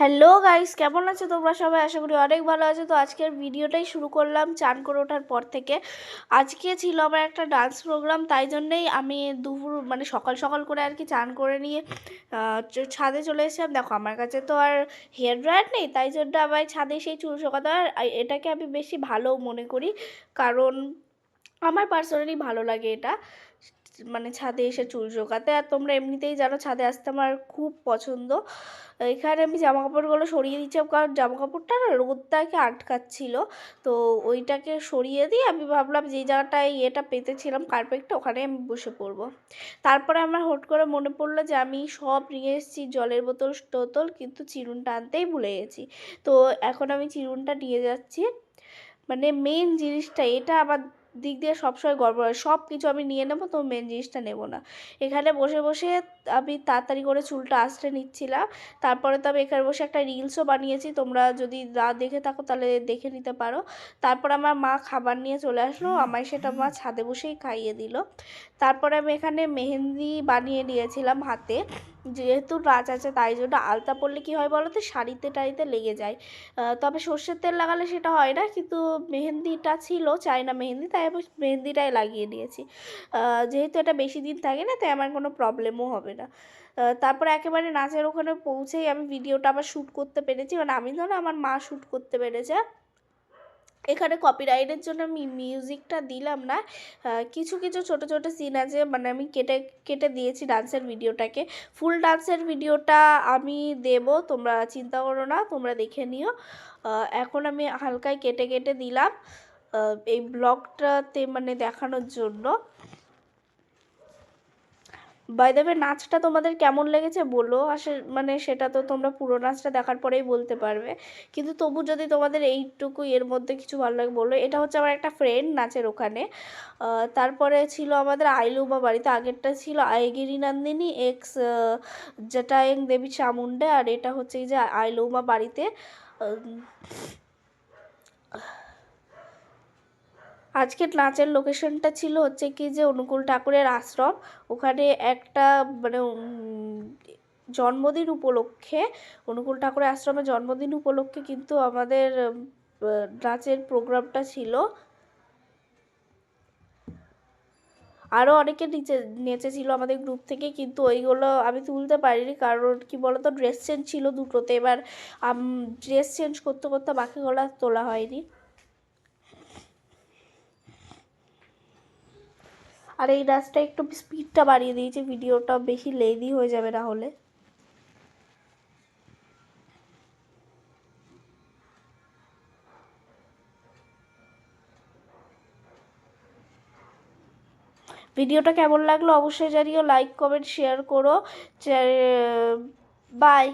Hello guys, কেমন আছো তোমরা সবাই? আশা করি অনেক ভালো আছো। তো আজকের ভিডিওটাই শুরু করলাম চান করে ওঠার পর থেকে। আজকে ছিল আমার একটা ডান্স প্রোগ্রাম তাই জন্যেই আমি দুপুর মানে সকাল সকাল করে আর কি চান করে নিয়ে ছাদে চলে এসেছিলাম। দেখো, আমার কাছে তো আর হেয়ার ড্রায়ার নেই, তাই জন্য আমার ছাদে সেই চুল শোকাতে আর এটাকে আমি বেশি ভালো মনে করি, কারণ আমার পার্সোনালি ভালো লাগে এটা। মানে ছাদে এসে চুল শোকাতে আর তোমরা এমনিতেই জানো, ছাদে আসতে আমার খুব পছন্দ। এখানে আমি জামা কাপড়গুলো সরিয়ে দিচ্ছিলাম কারণ জামা কাপড়টা না রোদটাকে আটকাচ্ছিল। তো ওইটাকে সরিয়ে দিয়ে আমি ভাবলাম যে জায়গাটায় ইয়েটা পেতেছিলাম, কার্পেটটা ওখানে আমি বসে পড়ব তারপরে আমার হট করে মনে পড়ল যে আমি সব নিয়ে এসেছি জলের বোতল টোতল, কিন্তু চিরুনটা আনতেই ভুলে গেছি। তো এখন আমি চিরুনটা নিয়ে যাচ্ছি। মানে মেন জিনিসটা, এটা আমার দিক দিয়ে সবসময় গড়বড় সব কিছু আমি নিয়ে নেব, তো মেন জিনিসটা নেব না। এখানে বসে বসে আমি তাড়াতাড়ি করে চুলটা আঁচড়ে নিচ্ছিলাম। তারপরে তো আমি এখানে বসে একটা রিলসও বানিয়েছি। তোমরা যদি না দেখে থাকো তাহলে দেখে নিতে পারো। তারপর আমার মা খাবার নিয়ে চলে আসলো। আমায় সেটা মা ছাদে বসেই খাইয়ে দিল। তারপরে আমি এখানে মেহেন্দি বানিয়ে নিয়েছিলাম হাতে। যেহেতু নাচ আছে, তাই জন্য আলতা পরলে কী হয় বলো তো শাড়িতে টাড়িতে লেগে যায়। তবে সর্ষের তেল লাগালে সেটা হয় না, কিন্তু মেহেন্দিটা ছিল চাইনা মেহেন্দি, তাই আমি মেহেন্দিটাই লাগিয়ে নিয়েছি। যেহেতু এটা বেশি দিন থাকে না, তাই আমার কোনো প্রবলেমও হবে না। তারপরে একেবারে নাচের ওখানে পৌঁছেই আমি ভিডিওটা আবার শ্যুট করতে পেরেছি। মানে আমি না আমার মা শ্যুট করতে পেরেছে। এখানে কপিরাইটের জন্য আমি মিউজিকটা দিলাম না। কিছু কিছু ছোট ছোট সিন আছে মানে আমি কেটে কেটে দিয়েছি ডান্সের ভিডিওটাকে ফুল ডান্সের ভিডিওটা আমি দেব, তোমরা চিন্তা করো না, তোমরা দেখে নিও। এখন আমি হালকায় কেটে কেটে দিলাম। এই ব্লগটাতে মানে দেখানোর জন্য। বাই দ্য নাচটা তোমাদের কেমন লেগেছে বলো। আসে মানে সেটা তো তোমরা পুরো নাচটা দেখার পরেই বলতে পারবে। কিন্তু তবু যদি তোমাদের এইটুকু এর মধ্যে কিছু ভালো লাগে বলো। এটা হচ্ছে আমার একটা ফ্রেন্ড নাচের ওখানে। তারপরে ছিল আমাদের আইলুমা বাড়িতে। আগেরটা ছিল আইগিরি নন্দিনী এক্স জটায়ং দেবী চামুন্ডে আর এটা হচ্ছে এই যে আইলুমা বাড়িতে। আজকের নাচের লোকেশনটা ছিল হচ্ছে কি যে অনুকূল ঠাকুরের আশ্রম। ওখানে একটা মানে জন্মদিন উপলক্ষে, অনুকূল ঠাকুরের আশ্রমে জন্মদিন উপলক্ষে কিন্তু আমাদের নাচের প্রোগ্রামটা ছিল। আরও অনেকে নিচে, নেচেছিল আমাদের গ্রুপ থেকে, কিন্তু ওইগুলো আমি তুলতে পারিনি, কারণ কি বলতো ড্রেস চেঞ্জ ছিল দুটোতে, এবার ড্রেস চেঞ্জ করতে করতে বাকিগুলো তোলা হয়নি। আর এই নাচটা একটু স্পিডটা বাড়িয়ে দিয়েছে ভিডিওটা বেশি লেদি হয়ে যাবে না হলে। ভিডিওটা কেমন লাগল অবশ্যই জানিও লাইক কমেন্ট শেয়ার করো। বাই